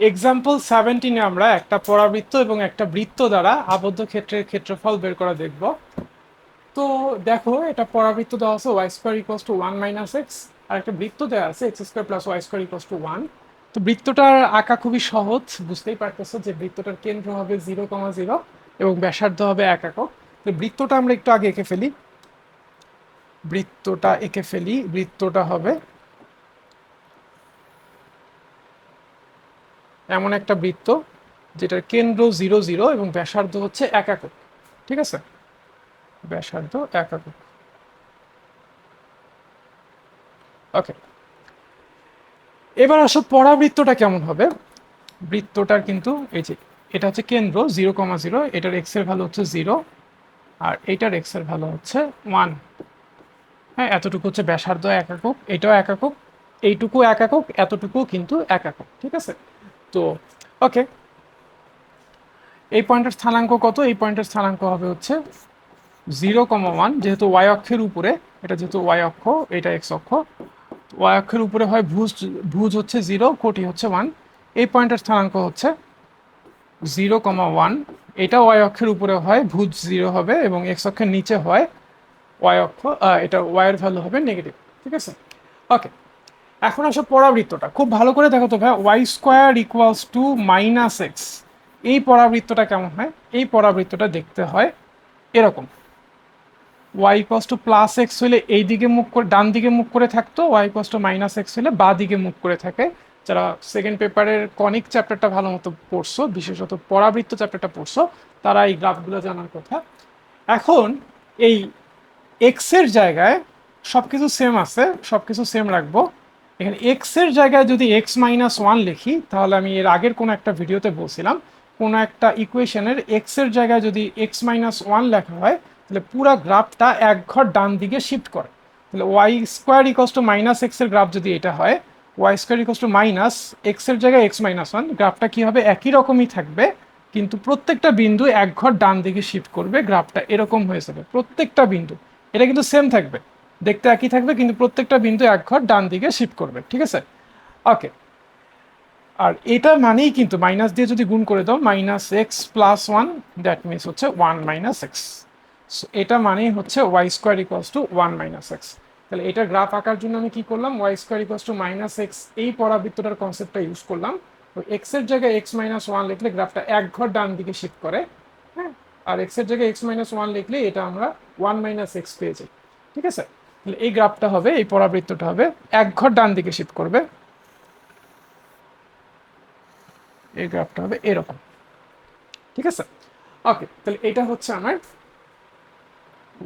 Example সেভেন্টিনে আমরা একটা পরাবৃত্ত এবং একটা বৃত্ত দ্বারা আবদ্ধ ক্ষেত্রের ক্ষেত্রফল বের করা দেখব। তো দেখো, এটা পরাবৃত্ত দেওয়া আছে Y square equals to one minus X আর একটা বৃত্ত দেওয়া আছে X square plus Y square equals to one তো বৃত্তটার আঁকা খুবই সহজ, বুঝতেই পারতেছো যে বৃত্তটার কেন্দ্র হবে জিরো কমা জিরো এবং ব্যাসার্ধ হবে এক একক। তো বৃত্তটা আমরা একটু আগে এঁকে ফেলি। বৃত্তটা এঁকে ফেলি, বৃত্তটা হবে এমন একটা বৃত্ত যেটার কেন্দ্র জিরো জিরো এবং ব্যাসার্ধ হচ্ছে এক একক। ঠিক আছে? ব্যাসার্ধ এক একক। ওকে এবার আসো পরাবৃত্তটা কেমন হবে? বৃত্তটার কিন্তু এই যে, এটা হচ্ছে কেন্দ্র, জিরো কমা জিরো, এটার এক্সের ভ্যালু হচ্ছে জিরো, আর এটার এক্সের ভ্যালু হচ্ছে ওয়ান। হ্যাঁ এতটুকু হচ্ছে ব্যাসার্ধ এক একক, এটাও এক একক, এইটুকু এক একক এতটুকু কিন্তু এক একক। ঠিক আছে? তো ওকে এই পয়েন্টের স্থানাঙ্ক কত? এই পয়েন্টের স্থানাঙ্ক হবে হচ্ছে জিরো কমা ওয়ান যেহেতু ওয়াই অক্ষের উপরে, এটা যেহেতু ওয়াই অক্ষ, এটা এক্স অক্ষ ওয়াই অক্ষের উপরে হয় ভুজ ভুজ হচ্ছে জিরো কোটি হচ্ছে ওয়ান এই পয়েন্টের স্থানাঙ্ক হচ্ছে জিরো কমা ওয়ান এটা ওয়াই অক্ষের উপরে হয়, ভুজ জিরো হবে এবং এক্স অক্ষের নিচে হয় ওয়াই অক্ষ এটা ওয়াইয়ের ভ্যালু হবে নেগেটিভ ঠিক আছে? ওকে এখন আসো পরাবৃত্তটা। খুব ভালো করে দেখো তো ভাই Y square equals to minus X এই পরাবৃত্তটা কেমন হয়? এই পরাবৃত্তটা দেখতে হয় এরকম। Y equals to plus X হলে এই দিকে মুখ করে, ডান দিকে মুখ করে থাকতো Y equals to minus X হলে বা দিকে মুখ করে থাকে। যারা সেকেন্ড পেপারের কনিক চ্যাপ্টারটা ভালো মতো পড়ছো, বিশেষত পরাবৃত্ত চ্যাপ্টারটা পড়ছো, তারা এই গ্রাফগুলো জানার কথা। এখন এই এক্সের জায়গায় সব কিছু সেম আছে সব কিছু সেম রাখব। এখানে এক্সের জায়গায় যদি এক্স মাইনাস ওয়ান লিখি, তাহলে আমি এর আগের কোনো একটা ভিডিওতে বলছিলাম, কোনো একটা ইকুয়েশনের এক্সের জায়গায় যদি এক্স মাইনাস ওয়ান লেখা হয়, তাহলে পুরো গ্রাফটা এক ঘর ডান দিকে শিফট করে। তাহলে Y square equals to minus এক্সের গ্রাফ যদি এটা হয় Y square equals to minus এক্সের জায়গায় এক্স মাইনাস ওয়ান গ্রাফটা কি হবে? একই রকমই থাকবে, কিন্তু প্রত্যেকটা বিন্দু এক ঘর ডান দিকে শিফট করবে গ্রাফটা এরকম হয়ে যাবে, প্রত্যেকটা বিন্দু। এটা কিন্তু সেম থাকবে। দেখতে একই থাকবে, কিন্তু প্রত্যেকটা বিন্দু এক ঘর, ডান দিকে শিফট করবে, ঠিক আছে? ওকে আর এটা মানেই কিন্তু মাইনাস দিয়ে যদি গুণ করে দাও minus X plus one that means হচ্ছে ওয়ান মাইনাস এক্স সো এটা মানেই হচ্ছে Y square equals to one minus X তাহলে এটা গ্রাফ আঁকার জন্য আমি কি করলাম? Y square equals to minus X এই পরাবৃত্তটার কনসেপ্টটা ইউজ করলাম। তো এক্সের জায়গায় এক্স মাইনাস ওয়ান লিখলে গ্রাফটা এক ঘর ডান দিকে শিফট করে হ্যাঁ? আর এক্সের জায়গায় এক্স মাইনাস ওয়ান লিখলে এটা আমরা ওয়ান মাইনাস এক্স পেয়ে যাই, ঠিক আছে? এই গ্রাফটা হবে, এই পরাবৃত্তটা হবে। এক ঘর ডান দিকে শিফট করবে। এই গ্রাফটা হবে এরকম। ঠিক আছে? ওকে তাহলে এটা হচ্ছে আমার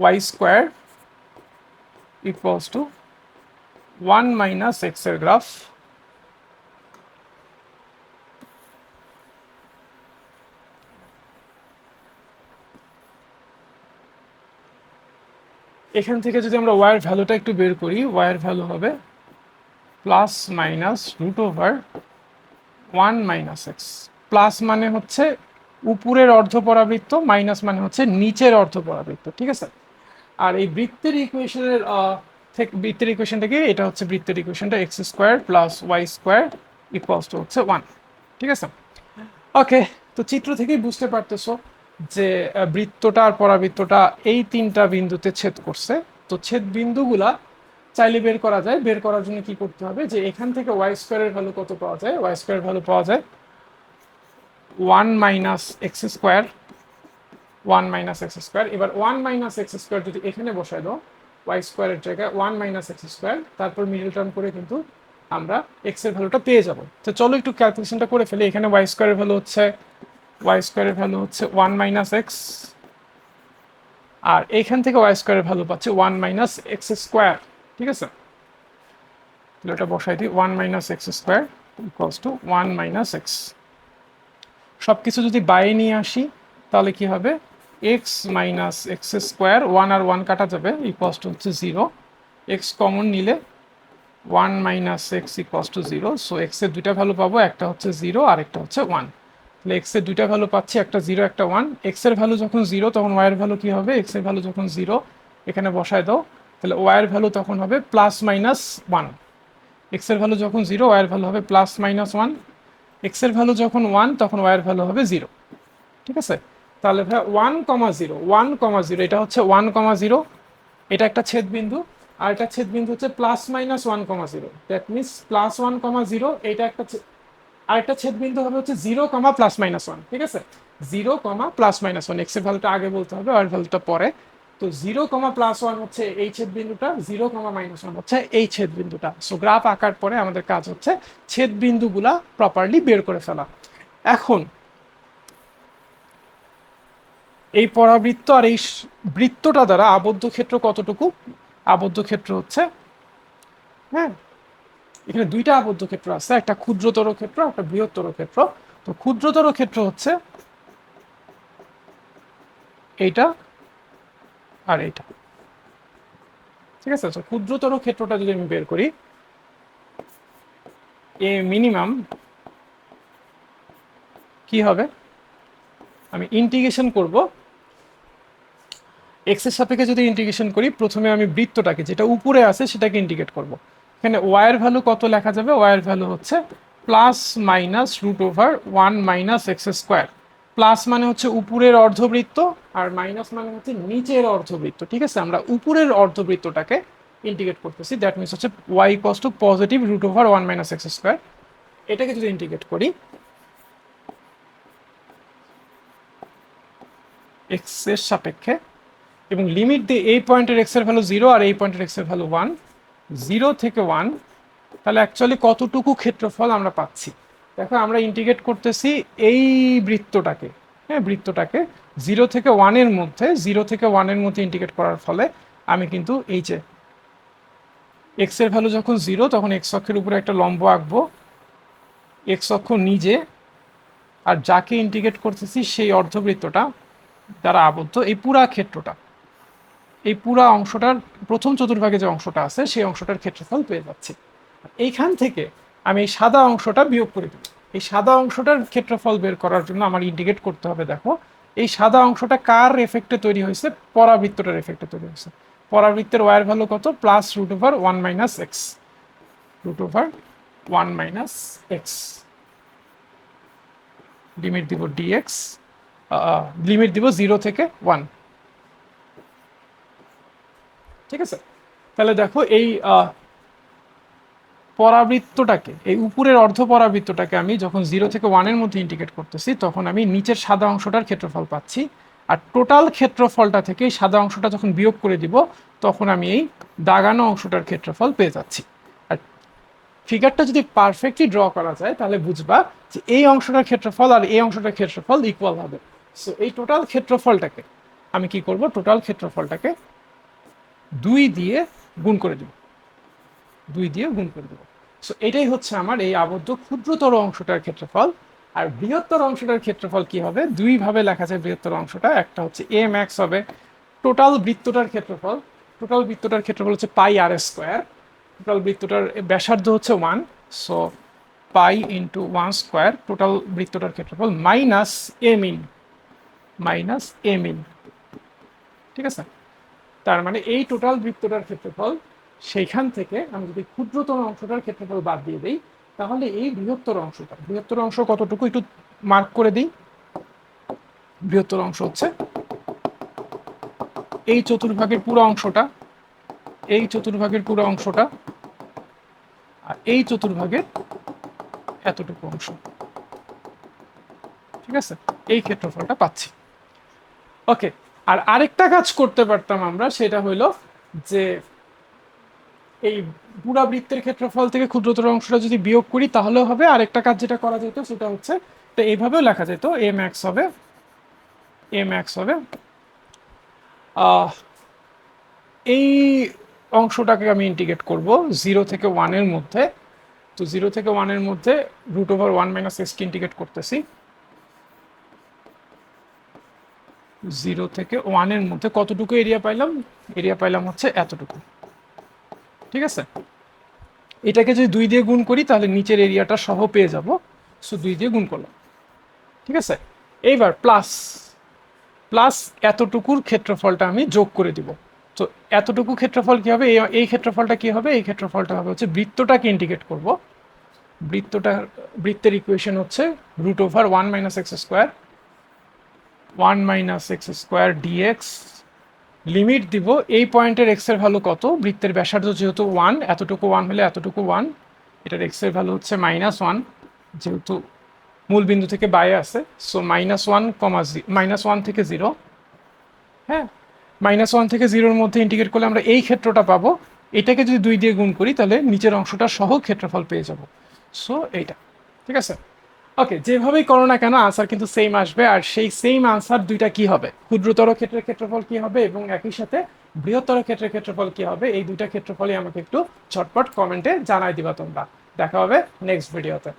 Y square equals to one minus এক্সের গ্রাফ এখান থেকে যদি আমরা ওয়ার ভ্যালুটা একটু বের করি ওয়ার ভ্যালু হবে plus minus root over one minus X plus মানে হচ্ছে উপরের অর্ধ পরাবৃত্ত মাইনাস মানে হচ্ছে নিচের অর্ধ পরাবৃত্ত ঠিক আছে? আর এই বৃত্তের ইকুয়েশনের থেকে বৃত্তের ইকুয়েশন থেকে এটা হচ্ছে বৃত্তের ইকুয়েশনটা X square plus Y square equals to হচ্ছে ওয়ান ঠিক আছে? ওকে তো চিত্র থেকেই বুঝতে পারতেছো যে বৃত্তটা আর পরাবৃত্তটা এই তিনটা বিন্দুতে ছেদ করছে, তো ছেদ বিন্দুগুলা চাইলে বের করা যায়। বের করার জন্য কি করতে হবে? যে, এখান থেকে ওয়াই স্কোয়ারের ভ্যালু কত পাওয়া যায়? ওয়াই স্কোয়ারের ভ্যালু পাওয়া যায় one minus X square, one minus X square. এবার ওয়ান মাইনাস এক্স স্কোয়ার যদি এখানে বসাই দাও, ওয়াই স্কোয়ারের জায়গায় ওয়ান মাইনাস এক্স স্কোয়ার, তারপর মিডল টার্ম করে কিন্তু আমরা এক্সের ভ্যালুটা পেয়ে যাব। তো চলো একটু ক্যালকুলেশনটা করে ফেলি। এখানে ওয়াই স্কোয়ারের ভ্যালু হচ্ছে ওয়াই স্কোয়ারের ভ্যালু হচ্ছে ওয়ান মাইনাস এক্স আর এইখান থেকে ওয়াই স্কোয়ারের ভ্যালু পাচ্ছে ওয়ান মাইনাস এক্স স্কোয়ার ঠিক আছে? এটা বসাই দিই one minus X square equals সব কিছু যদি বাইরে নিয়ে আসি, তাহলে কি হবে? X minus X square one আর ওয়ান কাটা যাবে ইকুয়ালস টু হচ্ছে জিরো এক্স কমন নিলে one minus X equals to zero so এক্সের দুইটা ভ্যালু পাবো, একটা হচ্ছে জিরো আর একটা হচ্ছে ওয়ান তাহলে এক্সের দুইটা ভ্যালু পাচ্ছি, একটা জিরো একটা ওয়ান এক্সের ভ্যালু যখন জিরো তখন ওয়াইয়ের ভ্যালু কি হবে? এক্সের ভ্যালু যখন জিরো এখানে বসায় দাও। তাহলে ওয়াইয়ের ভ্যালু তখন হবে প্লাস মাইনাস ওয়ান এক্সের ভ্যালু যখন জিরো ওয়াইয়ের ভ্যালু হবে প্লাস মাইনাস ওয়ান এক্সের ভ্যালু যখন ওয়ান তখন ওয়াই এর ভ্যালু হবে জিরো ঠিক আছে? তাহলে ভাই one comma zero one comma zero এটা হচ্ছে ওয়ান কমা জিরো এটা একটা ছেদ বিন্দু আর এটা ছেদ বিন্দু হচ্ছে plus minus one comma zero that means plus one comma zero এটা একটা আরেকটা ছেদ বিন্দু হবে হচ্ছে zero comma plus minus one ঠিক আছে? Zero comma plus minus one এক্সের ভ্যালুটা আগে বলতে হবে আর ভ্যালুটা পরে। তো জিরো কমা প্লাস ওয়ান হচ্ছে এই ছেদ বিন্দুটা জিরো কমা মাইনাস ওয়ান হচ্ছে এই ছেদ বিন্দুটা সো গ্রাফ আঁকার পরে আমাদের কাজ হচ্ছে ছেদ বিন্দুগুলা প্রপারলি বের করে ফেলা। এখন, এই পরাবৃত্ত আর এই বৃত্তটা দ্বারা আবদ্ধ ক্ষেত্র কতটুকু? আবদ্ধ ক্ষেত্র হচ্ছে হ্যাঁ? এখানে দুইটা আবদ্ধ ক্ষেত্র আছে, একটা ক্ষুদ্রতর ক্ষেত্র, একটা বৃহত্তর ক্ষেত্র। তো ক্ষুদ্রতর ক্ষেত্র হচ্ছে এইটা আর এইটা। ঠিক আছে? ক্ষুদ্রতর ক্ষেত্রটা যদি আমি বের করি, এ মিনিমাম কি হবে? আমি ইন্টিগ্রেশন করব। এক্সের সাপেক্ষে যদি ইন্টিগ্রেশন করি, প্রথমে আমি বৃত্তটাকে, যেটা উপরে আছে, সেটাকে ইন্টিগ্রেট করব। এখানে ওয়াইয়ের ভ্যালু কত লেখা যাবে? ওয়াইয়ের ভ্যালু হচ্ছে plus minus root over one minus x square plus মানে হচ্ছে উপরের অর্ধবৃত্ত আর মাইনাস মানে হচ্ছে নিচের অর্ধবৃত্ত। ঠিক আছে? আমরা উপরের অর্ধবৃত্তটাকে ইন্টিগ্রেট করতেছি। দ্যাট মিনস হচ্ছে y equals to positive root over one minus x square এটাকে যদি ইন্টিগ্রেট করি এক্সের সাপেক্ষে এবং লিমিট দিয়ে এই পয়েন্টের এক্সের ভ্যালু জিরো আর এই পয়েন্টের এক্সের ভ্যালু ওয়ান জিরো থেকে ওয়ান, তাহলে অ্যাকচুয়ালি কতটুকু ক্ষেত্রফল আমরা পাচ্ছি? দেখো আমরা ইন্টিগ্রেট করতেছি এই বৃত্তটাকে। হ্যাঁ বৃত্তটাকে জিরো থেকে ওয়ানের মধ্যে, জিরো থেকে ওয়ানের মধ্যে ইন্টিগ্রেট করার ফলে আমি কিন্তু এই যে এক্সের ভ্যালু যখন জিরো, তখন এক্স অক্ষের উপরে একটা লম্ব আঁকবো। এক্স অক্ষ নিজে, আর যাকে ইন্টিগ্রেট করতেছি সেই অর্ধবৃত্তটা দ্বারা আবদ্ধ, এই পুরা ক্ষেত্রটা। এই পুরা অংশটার প্রথম চতুর্ভাগে যে অংশটা আছে, সেই অংশটার ক্ষেত্রফল পেয়ে যাচ্ছি। এইখান থেকে আমি এই সাদা অংশটা বিয়োগ করে দেব এই সাদা অংশটার ক্ষেত্রফল বের করার জন্য আমার ইন্ডিকেট করতে হবে, দেখো, এই সাদা অংশটা কার এফেক্টে তৈরি হয়েছে? পরাবৃত্তটার এফেক্টে তৈরি হয়েছে। পরাবৃত্তের ওয়ার ভ্যালু কত? Plus root over one minus x root over one minus x limit দিব ডিএক্স লিমিট দিব জিরো থেকে ওয়ান ঠিক আছে? তাহলে দেখো এই পরাবৃত্তটাকে, এই উপরের অর্ধ পরাবৃত্তটাকে আমি যখন জিরো থেকে ওয়ানের মধ্যে ইন্ডিকেট করতেছি, তখন আমি নিচের সাদা অংশটার ক্ষেত্রফল পাচ্ছি। আর টোটাল ক্ষেত্রফলটা থেকে এই সাদা অংশটা যখন বিয়োগ করে দিব, তখন আমি এই দাগানো অংশটার ক্ষেত্রফল পেয়ে যাচ্ছি। আর ফিগারটা যদি পারফেক্টলি ড্র করা যায়, তাহলে বুঝবা যে এই অংশটার ক্ষেত্রফল আর এই অংশটার ক্ষেত্রফল ইকুয়াল হবে। সো এই টোটাল ক্ষেত্রফলটাকে আমি কি করব? টোটাল ক্ষেত্রফলটাকে দুই দিয়ে গুণ করে দেব। দুই দিয়ে গুণ করে দেব। সো এটাই হচ্ছে আমার এই আবদ্ধ ক্ষুদ্রতর অংশটার ক্ষেত্রফল। আর বৃহত্তর অংশটার ক্ষেত্রফল কি হবে? দুই ভাবে লেখা যায় বৃহত্তর অংশটা। একটা হচ্ছে এ ম্যাক্স হবে টোটাল বৃত্তটার ক্ষেত্রফল। টোটাল বৃত্তটার ক্ষেত্রফল হচ্ছে পাই আর স্কোয়ার টোটাল বৃত্তটার ব্যাসার্ধ হচ্ছে one so pi into one square total বৃত্তটার ক্ষেত্রফল minus m in minus m in ঠিক আছে? তার মানে এই টোটাল বৃত্তটার ক্ষেত্রফল, সেইখান থেকে আমি যদি ক্ষুদ্রতম অংশটার ক্ষেত্রফল বাদ দিয়ে দিই, তাহলে এই বৃহত্তর অংশটা, বৃহত্তর অংশ কতটুকু একটু মার্ক করে দিই। বৃহত্তর অংশ হচ্ছে এই চতুর্ভাগের পুরো অংশটা, এই চতুর্ভাগের পুরো অংশটা, আর এই চতুর্ভাগের এতটুকু অংশ। ঠিক আছে? এই ক্ষেত্রফলটা পাচ্ছি। ওকে আর আরেকটা কাজ করতে পারতাম আমরা, সেটা হলো যে এই পুরা বৃত্তের ক্ষেত্রফল থেকে ক্ষুদ্রতর অংশটা যদি বিয়োগ করি, তাহলেও হবে। আরেকটা কাজ যেটা করা যেত, সেটা হচ্ছে, তো এইভাবেও লেখা যেত, এ ম্যাক্স হবে, এ ম্যাক্স হবে। এই অংশটাকে আমি ইন্টিগ্রেট করব জিরো থেকে ওয়ানের মধ্যে। তো জিরো থেকে ওয়ানের মধ্যে রুট ওভার ওয়ান মাইনাস এক্সকে ইন্টিগ্রেট করতেছি। জিরো থেকে ওয়ানের মধ্যে কতটুকু এরিয়া পাইলাম? এরিয়া পাইলাম হচ্ছে এতটুকু। ঠিক আছে? এটাকে যদি দুই দিয়ে গুণ করি, তাহলে নিচের এরিয়াটা সহ পেয়ে যাব। সো দুই দিয়ে গুণ করলাম। ঠিক আছে? এইবার প্লাস প্লাস এতটুকুর ক্ষেত্রফলটা আমি যোগ করে দিব। তো এতটুকু ক্ষেত্রফল কি হবে? এই ক্ষেত্রফলটা কি হবে? এই ক্ষেত্রফলটা হবে হচ্ছে বৃত্তটাকে ইন্ডিকেট করব। বৃত্তটা বৃত্তের ইকুয়েশন হচ্ছে root over one minus x square one minus x square d x limit দিব, এই পয়েন্টের এক্সের ভ্যালু কত? বৃত্তের ব্যাসার্ধ যেহেতু ওয়ান এতটুকু ওয়ান হলে এতটুকু ওয়ান এটার এক্সের ভ্যালু হচ্ছে মাইনাস ওয়ান যেহেতু মূল বিন্দু থেকে বাইরে আছে so minus one comma minus one থেকে জিরো হ্যাঁ? মাইনাস ওয়ান থেকে জিরোর মধ্যে ইন্টিগ্রেট করলে আমরা এই ক্ষেত্রটা পাবো, এটাকে যদি দুই দিয়ে গুণ করি, তাহলে নিচের অংশটা সহ ক্ষেত্রফল পেয়ে যাব। সো এইটা, ঠিক আছে? ওকে যেভাবেই করো না কেন আনসার কিন্তু সেম আসবে, আর সেই সেম আনসার দুইটা কি হবে? ক্ষুদ্রতর ক্ষেত্রের ক্ষেত্রফল কি হবে এবং একই সাথে বৃহত্তর ক্ষেত্রের ক্ষেত্রফল কি হবে? এই দুইটা ক্ষেত্রফলই আমাকে একটু ঝটপট কমেন্টে জানাই দিবা তোমরা। দেখা হবে নেক্সট ভিডিওতে